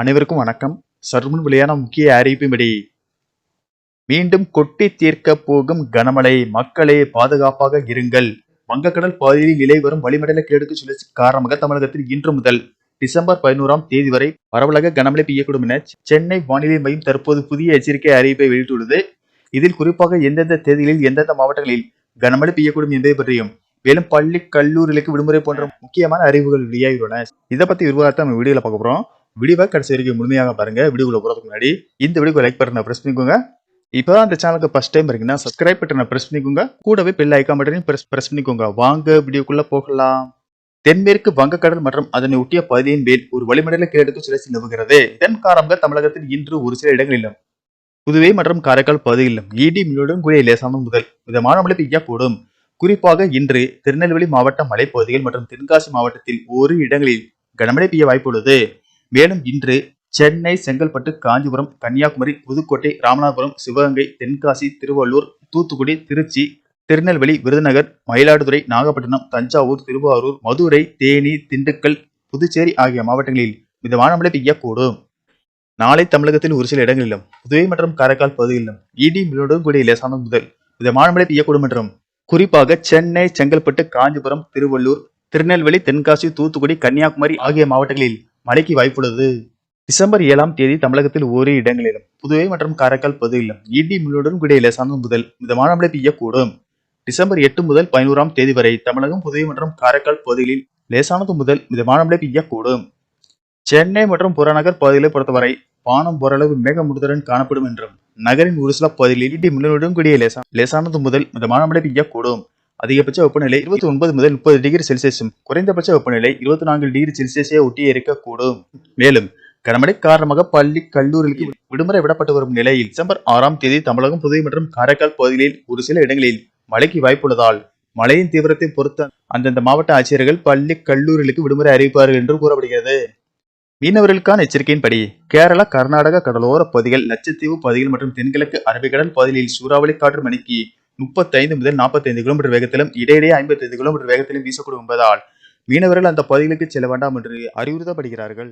அனைவருக்கும் வணக்கம். சற்றுமுன் விளையான முக்கிய அறிவிப்பின்படி மீண்டும் கொட்டி தீர்க்க போகும் கனமழை மக்களே பாதுகாப்பாக இருங்கள். வங்கக்கடல் பகுதியில் நிலை வரும் வளிமண்டல கிழக்கு சுழற்சி காரணமாக தமிழகத்தில் இன்று முதல் டிசம்பர் பதினோராம் தேதி வரை பரவலாக கனமழை பெய்யக்கூடும் என சென்னை வானிலை மையம் தற்போது புதிய எச்சரிக்கை அறிவிப்பை வெளியிட்டுள்ளது. இதில் குறிப்பாக எந்தெந்த தேதிகளில் எந்தெந்த மாவட்டங்களில் கனமழை பெய்யக்கூடும் என்பதை பற்றியும் மேலும் பள்ளி கல்லூரிகளுக்கு விடுமுறை போன்ற முக்கியமான அறிவுகள் வெளியாகியுள்ளன. இதை பத்தி விரிவாக நம்ம வீடியோல பார்க்க போறோம். வீடியோவை கடைசி வரைக்கும் முழுமையாக பாருங்க. வீடியோக்குள்ள போறதுக்கு முன்னாடி இந்த வீடியோக்கு லைக் பட்டனை ப்ரெஸ் பண்ணிக்கோங்க. இப்போதான் இந்த சேனலுக்கு ஃபஸ்ட் டைம் இருக்கீங்கன்னா சப்ஸ்கிரைப் பட்டனை ப்ரெஸ் பண்ணிக்கோங்க. கூடவே பெல் ஐக்கான் பட்டனையும் பிரஸ் ப்ரெஸ் பண்ணிக்கோங்க. வாங்க வீடியோக்குள்ளே போகலாம். தென்மேற்கு வங்கக்கடல் மற்றும் அதனை ஒட்டிய பகுதியின் மேல் ஒரு வளிமண்டல கிழக்கு சுழற்சி நிலவுகிறது. இதன் காரணமாக தமிழகத்தில் இன்று ஒரு சில இடங்களிலும் புதுவை மற்றும் காரைக்கால் பகுதியிலும் இடி மின்னுடன் கூடிய லேசான முதல் விதமான மழை பெய்யக்கூடும் குறிப்பாக இன்று திருநெல்வேலி மாவட்ட மலைப்பகுதிகள் மற்றும் தென்காசி மாவட்டத்தில் ஒரு இடங்களில் கனமழை பெய்ய வாய்ப்புள்ளது மேலும் இன்று சென்னை செங்கல்பட்டு காஞ்சிபுரம் கன்னியாகுமரி புதுக்கோட்டை ராமநாதபுரம் சிவகங்கை தென்காசி திருவள்ளூர் தூத்துக்குடி திருச்சி திருநெல்வேலி விருதுநகர் மயிலாடுதுறை நாகப்பட்டினம் தஞ்சாவூர் திருவாரூர் மதுரை தேனி திண்டுக்கல் புதுச்சேரி ஆகிய மாவட்டங்களில் மிதமான மழை பெய்யக்கூடும் நாளை தமிழகத்தில் ஒரு சில இடங்களிலும் புதுவை மற்றும் காரைக்கால் பகுதிகளிலும் இடி மின்னலுடன் கூடிய லேசான முதல் மிதமான மழை பெய்யக்கூடும் என்றும் குறிப்பாக சென்னை செங்கல்பட்டு காஞ்சிபுரம் திருவள்ளூர் திருநெல்வேலி தென்காசி தூத்துக்குடி கன்னியாகுமரி ஆகிய மாவட்டங்களில் மழைக்கு வாய்ப்புள்ளது. டிசம்பர் ஏழாம் தேதி தமிழகத்தில் ஓரிரு இடங்களிலும் புதுவை மற்றும் காரைக்கால் பகுதியிலும் இடி மின்னுடன் கூடிய லேசான முதல் மிதமான மழை பெய்யக்கூடும். டிசம்பர் எட்டு முதல் பதினோராம் தேதி வரை தமிழகம் புதுவை மற்றும் காரைக்கால் பகுதிகளில் லேசானது முதல் மிதமான மழை பெய்யக்கூடும். சென்னை மற்றும் புறநகர் பகுதிகளை பொறுத்தவரை வானம் ஓரளவு மேகமூட்டத்துடன் காணப்படும் என்றும் நகரின் ஒரு சில பகுதிகளில் இடி மின்னலுடன் கூடிய லேசா லேசானது முதல் மிதமான மழை பெய்யக்கூடும். அதிகபட்ச வெப்பநிலை இருபத்தி ஒன்பது முதல் முப்பது டிகிரி செல்சியஸும் குறைந்தபட்ச வெப்பநிலை இருபத்தி நான்கு டிகிரி செல்சியஸே ஒட்டி இருக்கக்கூடும் மேலும் கனமழை காரணமாக பள்ளி கல்லூரிகளுக்கு விடுமுறை விடப்பட்டு வரும் நிலையில் டிசம்பர் ஆறாம் தேதி தமிழகம் புதுவை மற்றும் காரைக்கால் பகுதிகளில் ஒரு சில இடங்களில் மழைக்கு வாய்ப்புள்ளதால் மழையின் தீவிரத்தை பொறுத்த அந்தந்த மாவட்ட ஆட்சியர்கள் பள்ளி கல்லூரிகளுக்கு விடுமுறை அறிவிப்பார்கள் என்று கூறப்படுகிறது. மீனவர்களுக்கான எச்சரிக்கையின்படி கேரளா கர்நாடக கடலோர பகுதிகள் லட்சத்தீவு பகுதிகள் மற்றும் தென்கிழக்கு அரபிக்கடல் பகுதிகளில் சூறாவளி காற்று மணிக்கு முப்பத்தைந்து முதல் நாற்பத்தைந்து கிலோமீட்டர் வேகத்திலும் இடையிடையே ஐம்பத்தைந்து கிலோமீட்டர் வேகத்திலும் வீசக்கூடும் என்பதால் மீனவர்கள் அந்த பகுதிகளுக்கு செல்ல வேண்டாம் என்று அறிவுறுத்தப்படுகிறார்கள்.